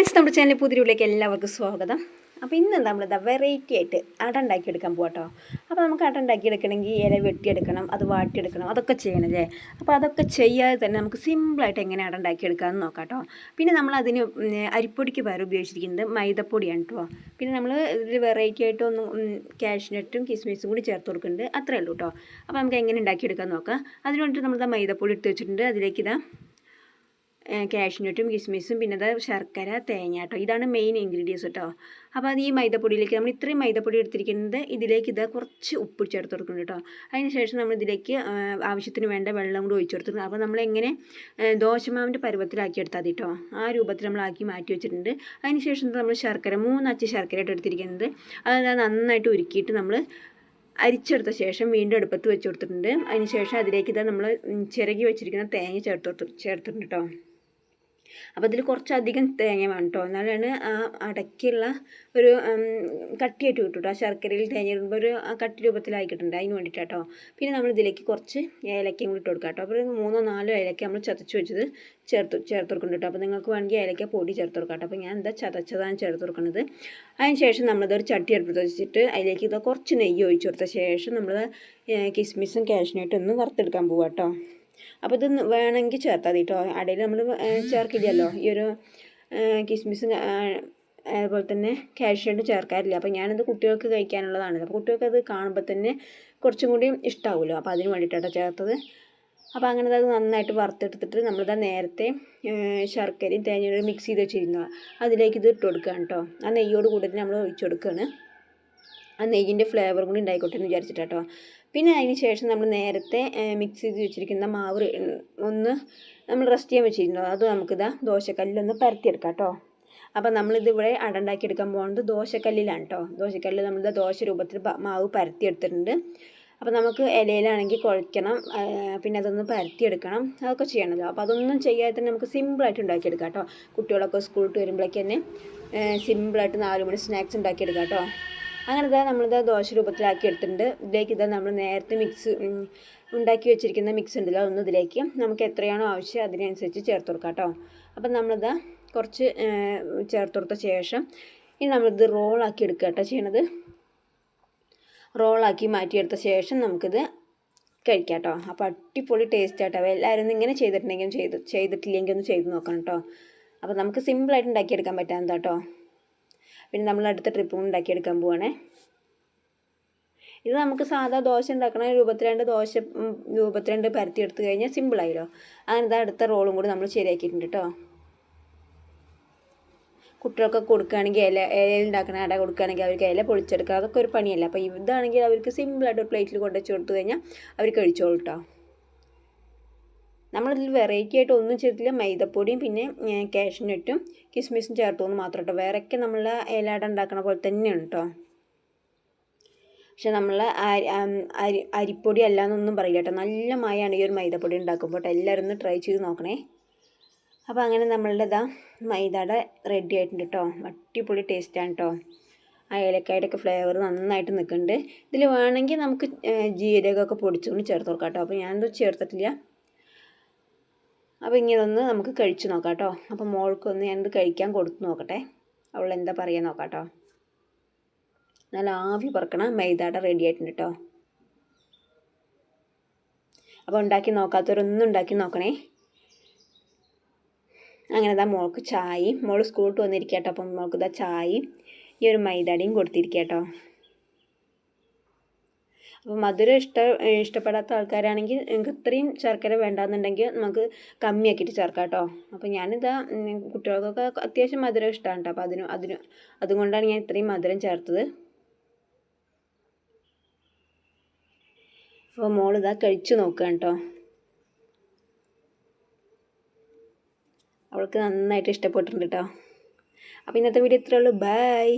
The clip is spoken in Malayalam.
ഫ്രണ്ട്സ് നമ്മുടെ ചാനൽ പുതിരിയിലേക്ക് എല്ലാവർക്കും സ്വാഗതം. അപ്പോൾ ഇന്ന് നമ്മളിതാ വെറൈറ്റി ആയിട്ട് അട ഉണ്ടാക്കിയെടുക്കാൻ പോകട്ടോ അപ്പോൾ നമുക്ക് അട ഉണ്ടാക്കിയെടുക്കണമെങ്കിൽ ഇല വെട്ടിയെടുക്കണം അത് വാട്ടിയെടുക്കണം അതൊക്കെ ചെയ്യണല്ലേ അപ്പോൾ അതൊക്കെ ചെയ്യാതെ തന്നെ നമുക്ക് സിമ്പിളായിട്ട് എങ്ങനെ അട ഉണ്ടാക്കിയെടുക്കാമെന്ന് നോക്കാം കേട്ടോ പിന്നെ നമ്മൾ അതിന് അരിപ്പൊടിക്ക് പകരം ഉപയോഗിച്ചിരിക്കുന്നത് മൈദപ്പൊടിയാണ് കേട്ടോ പിന്നെ നമ്മൾ ഇതിൽ വെറൈറ്റി ആയിട്ട് ഒന്ന് കാഷ്നട്ടും കിസ്മിസും കൂടി ചേർത്ത് കൊടുക്കുന്നുണ്ട്. അത്രയേ ഉള്ളൂ കേട്ടോ അപ്പോൾ നമുക്ക് എങ്ങനെ ഉണ്ടാക്കി ഉണ്ടാക്കിയെടുക്കാൻ നോക്കാം. അതിനു വേണ്ടിയിട്ട് നമ്മളിതാ മൈദപ്പൊടി എടുത്ത് വെച്ചിട്ടുണ്ട്. അതിലേക്ക് ഇതാ കാഷ്നട്ടും കിസ്മിസും പിന്നെ അത് ശർക്കര തേങ്ങ കേട്ടോ. ഇതാണ് മെയിൻ ഇൻഗ്രീഡിയൻസ് കേട്ടോ. അപ്പോൾ അത് ഈ മൈദപ്പൊടിയിലേക്ക് നമ്മൾ ഇത്രയും മൈദപ്പൊടി എടുത്തിരിക്കുന്നത് ഇതിലേക്ക് ഇത് കുറച്ച് ഉപ്പ് ചേർത്ത് കൊടുക്കണം കേട്ടോ. അതിന് ശേഷം നമ്മൾ ഇതിലേക്ക് ആവശ്യത്തിന് വേണ്ട വെള്ളം കൂടി ഒഴിച്ചു കൊടുത്തിട്ടുണ്ട്. അപ്പോൾ നമ്മൾ എങ്ങനെ ദോശമാവിന്റെ പരുവത്തിലാക്കി എടുത്താൽ മതി കേട്ടോ. ആ രൂപത്തിൽ നമ്മൾ ആക്കി മാറ്റി വെച്ചിട്ടുണ്ട്. അതിന് ശേഷം നമ്മൾ ശർക്കര മൂന്നച്ച് ശർക്കരയായിട്ട് എടുത്തിരിക്കുന്നത്. അത് നന്നായിട്ട് ഉരുക്കിയിട്ട് നമ്മൾ അരിച്ചെടുത്ത ശേഷം വീണ്ടും അടുപ്പത്ത് വെച്ച് കൊടുത്തിട്ടുണ്ട്. അതിന് ശേഷം അതിലേക്ക് ഇതാ നമ്മൾ ചിരകി വെച്ചിരിക്കുന്ന തേങ്ങ ചേർത്ത് ചേർത്തിട്ടുണ്ട് കേട്ടോ. അപ്പോൾ അതിൽ കുറച്ചധികം തേങ്ങ വേണം കേട്ടോ എന്നാലാണ് ആ അടയ്ക്കുള്ള ഒരു കട്ടിയായിട്ട് കിട്ടും കേട്ടോ ആ ശർക്കരയിൽ തേങ്ങ ഇടുമ്പോൾ ഒരു കട്ടി രൂപത്തിലായി കിട്ടുന്നുണ്ട് അതിന് വേണ്ടിയിട്ടാട്ടോ പിന്നെ നമ്മൾ ഇതിലേക്ക് കുറച്ച് ഏലക്കയും കൂടി ഇട്ട് കൊടുക്കാം കേട്ടോ അപ്പോൾ മൂന്നോ നാലോ ഏലക്ക നമ്മൾ ചതച്ച് വെച്ചത് ചേർത്ത് ചേർത്ത് കൊടുക്കുന്നുണ്ട് കേട്ടോ അപ്പോൾ നിങ്ങൾക്ക് വേണമെങ്കിൽ ഏലക്ക പൊടി ചേർത്ത് കൊടുക്കാം കേട്ടോ അപ്പോൾ ഞാൻ എന്താ ചതച്ചതാണ് ചേർത്ത് കൊടുക്കുന്നത് അതിന് ശേഷം നമ്മളിതൊരു ചട്ടി അടുപ്പത്ത് വെച്ചിട്ട് അതിലേക്ക് ഇത് കുറച്ച് നെയ്യ് ഒഴിച്ചു കൊടുത്ത ശേഷം നമ്മൾ കിസ്മിസും കാഷ്നട്ടും ഒന്ന് വറുത്തെടുക്കാൻ പോവാം കേട്ടോ അപ്പോൾ ഇത് വേണമെങ്കിൽ ചേർത്താൽ കേട്ടോ അടയിൽ നമ്മൾ ചേർക്കില്ലല്ലോ. ഈ ഒരു കിസ്മിസും അതുപോലെ തന്നെ കാഷ്നട്ടും ചേർക്കാറില്ല. അപ്പോൾ ഞാനത് കുട്ടികൾക്ക് കഴിക്കാനുള്ളതാണ്. അപ്പോൾ കുട്ടികൾക്ക് അത് കാണുമ്പോൾ തന്നെ കുറച്ചും കൂടി ഇഷ്ടാവുമല്ലോ അപ്പോൾ അതിന് വേണ്ടിയിട്ടാണ് ചേർത്തത്. അപ്പോൾ അങ്ങനെ അത് നന്നായിട്ട് വറുത്തെടുത്തിട്ട് നമ്മളിതാ നേരത്തെ ശർക്കരയും തേങ്ങയും മിക്സ് ചെയ്ത് വെച്ചിരുന്നു അതിലേക്ക് ഇത് ഇട്ട് കൊടുക്കുകയാണ് കേട്ടോ ആ നെയ്യോട് കൂടുതൽ നമ്മൾ ഒഴിച്ചു കൊടുക്കുകയാണ് ആ നെയ്യിന്റെ ഫ്ലേവർ കൂടി ഉണ്ടായിക്കോട്ടെ എന്ന് വിചാരിച്ചിട്ടാട്ടോ. പിന്നെ അതിന് ശേഷം നമ്മൾ നേരത്തെ മിക്സ് ചെയ്ത് വെച്ചിരിക്കുന്ന മാവ് ഒന്ന് നമ്മൾ റെസ്റ്റ് ചെയ്യാൻ വെച്ചിരുന്നു. അത് നമുക്കിതാ ദോശക്കല്ലിലൊന്ന് പരത്തിയെടുക്കാം കേട്ടോ അപ്പോൾ നമ്മളിതിവിടെ അടണ്ടാക്കി എടുക്കാൻ പോകുന്നത് ദോശക്കല്ലിലാണ് കേട്ടോ ദോശക്കല്ലിൽ നമ്മളിത് ദോശ രൂപത്തിൽ മാവ് പരത്തിയെടുത്തിട്ടുണ്ട്. അപ്പോൾ നമുക്ക് ഇലയിലാണെങ്കിൽ കുഴയ്ക്കണം പിന്നെ അതൊന്ന് പരത്തിയെടുക്കണം. അതൊക്കെ ചെയ്യണമല്ലോ അപ്പോൾ അതൊന്നും ചെയ്യാതെ തന്നെ നമുക്ക് സിമ്പിളായിട്ട് ഉണ്ടാക്കിയെടുക്കാം കേട്ടോ കുട്ടികളൊക്കെ സ്കൂളിൽ വരുമ്പോഴേക്ക് തന്നെ സിമ്പിളായിട്ട് നാല് മണി സ്നാക്സ് ഉണ്ടാക്കിയെടുക്കാം കേട്ടോ അങ്ങനെ ഇതാ നമ്മളിതാ ദോശ രൂപത്തിലാക്കി എടുത്തിട്ടുണ്ട്. ഇതിലേക്ക് ഇതാ നമ്മൾ നേരത്തെ മിക്സ് ഉണ്ടാക്കി വെച്ചിരിക്കുന്ന മിക്സ് ഉണ്ടല്ലോ അതൊന്നും ഇതിലേക്ക് നമുക്ക് എത്രയാണോ ആവശ്യം അതിനനുസരിച്ച് ചേർത്ത് കൊടുക്കാം കേട്ടോ. അപ്പം നമ്മളിതാ കുറച്ച് ചേർത്ത് കൊടുത്ത ശേഷം ഇനി നമ്മളിത് റോളാക്കി എടുക്കുക കേട്ടോ ചെയ്യണത്. റോളാക്കി മാറ്റിയെടുത്ത ശേഷം നമുക്കിത് കഴിക്കാം കേട്ടോ. അപ്പോൾ അടിപൊളി ടേസ്റ്റ് ആട്ടോ. എല്ലാവരും ഇങ്ങനെ ചെയ്തിട്ടുണ്ടെങ്കിലും ചെയ്ത് ചെയ്തിട്ടില്ലെങ്കിൽ ഒന്ന് ചെയ്ത് നോക്കണം കേട്ടോ. അപ്പോൾ നമുക്ക് സിമ്പിളായിട്ട് ഉണ്ടാക്കിയെടുക്കാൻ പറ്റാവുന്നതാ കേട്ടോ. പിന്നെ നമ്മൾ അടുത്ത ട്രിപ്പും ഉണ്ടാക്കിയെടുക്കാൻ പോവാണേ. ഇത് നമുക്ക് സാധാ ദോശ ഉണ്ടാക്കണ രൂപത്തിലാണ്ട് ദോശ രൂപത്തിലാണ്ട് പരത്തി എടുത്തു കഴിഞ്ഞാൽ സിമ്പിളായല്ലോ അങ്ങനെ ഇതാ അടുത്ത റോളും കൂടി നമ്മൾ ശരിയാക്കിയിട്ടുണ്ട് കേട്ടോ കുട്ടികൾക്കൊക്കെ കൊടുക്കുകയാണെങ്കിൽ ഇല ഇലയിൽ അട കൊടുക്കുകയാണെങ്കിൽ അവർക്ക് ഇല പൊളിച്ചെടുക്കുക. അതൊക്കെ ഒരു പണിയല്ല. അപ്പോൾ ഇതാണെങ്കിൽ അവർക്ക് സിമ്പിളായിട്ട് ഒരു പ്ലേറ്റിൽ കൊണ്ടുവച്ച് കൊടുത്തു കഴിഞ്ഞാൽ അവർ കഴിച്ചോളൂ കേട്ടോ നമ്മളിതിൽ വെറൈറ്റി ആയിട്ട് ഒന്നും ചെയ്തിട്ടില്ല. മൈദപ്പൊടിയും പിന്നെ കാഷ്നട്ടും കിസ്മിസും ചേർത്തോന്ന് മാത്രം കേട്ടോ വേറെയൊക്കെ നമ്മൾ ഇലാട ഉണ്ടാക്കണ പോലെ തന്നെയാണ് കേട്ടോ പക്ഷെ നമ്മൾ അരി അരി അരിപ്പൊടി അല്ല എന്നൊന്നും പറയില്ല കേട്ടോ നല്ല മായാണ് ഈ ഒരു മൈദപ്പൊടി ഉണ്ടാക്കുമ്പോൾ കേട്ടോ എല്ലാവരും ഒന്ന് ട്രൈ ചെയ്ത് നോക്കണേ. അപ്പോൾ അങ്ങനെ നമ്മളുടെ ഇതാ മൈദയുടെ റെഡി ആയിട്ടുണ്ട് കേട്ടോ അടിപൊളി ടേസ്റ്റാണ് കേട്ടോ ആ ഏലക്കായുടെയൊക്കെ ഫ്ലേവർ നന്നായിട്ട് നിൽക്കുന്നുണ്ട് ഇതിൽ വേണമെങ്കിൽ നമുക്ക് ജീരകമൊക്കെ പൊടിച്ചുകൊണ്ട് ചേർത്ത് കൊടുക്കാം കേട്ടോ അപ്പോൾ ഞാനത് ചേർത്തിട്ടില്ല. അപ്പോൾ ഇങ്ങനെ ഒന്ന് നമുക്ക് കഴിച്ചു നോക്കാം കേട്ടോ. അപ്പോൾ മോൾക്കൊന്ന് ഞാനിത് കഴിക്കാൻ കൊടുത്ത് നോക്കട്ടെ. അവൾ എന്താ പറയുക നോക്കാം കേട്ടോ. നല്ല ആവി പറക്കണ മൈദാട റെഡി ആയിട്ടുണ്ട് കേട്ടോ. അപ്പോൾ ഉണ്ടാക്കി നോക്കാത്തവരൊന്നും ഉണ്ടാക്കി നോക്കണേ. അങ്ങനെ ഇതാ മോൾക്ക് ചായയും മോൾ സ്കൂളിൽ വന്നിരിക്കുക കേട്ടോ അപ്പം മോൾക്ക് ഇതാ ചായയും ഈ ഒരു മൈദാടിയും കൊടുത്തിരിക്കുക കേട്ടോ അപ്പോൾ മധുരം ഇഷ്ട ഇഷ്ടപ്പെടാത്ത ആൾക്കാരാണെങ്കിൽ നിങ്ങൾക്ക് ഇത്രയും ശർക്കര വേണ്ടാന്നുണ്ടെങ്കിൽ നമുക്ക് കമ്മിയാക്കിയിട്ട് ചേർക്കാം കേട്ടോ. അപ്പോൾ ഞാനിതാ കുട്ടികൾക്കൊക്കെ അത്യാവശ്യം മധുരം ഇഷ്ടമാണ് കേട്ടോ. അപ്പോൾ അതിന് അതിന് അതുകൊണ്ടാണ് ഞാൻ ഇത്രയും മധുരം ചേർത്തത്. അപ്പോൾ മോളിതാ കഴിച്ചു നോക്കുകയാണ് കേട്ടോ. അവൾക്ക് നന്നായിട്ട് ഇഷ്ടപ്പെട്ടിട്ടുണ്ട് കേട്ടോ. അപ്പോൾ ഇന്നത്തെ വീഡിയോ ഇത്രയേ ഉള്ളൂ. ബൈ.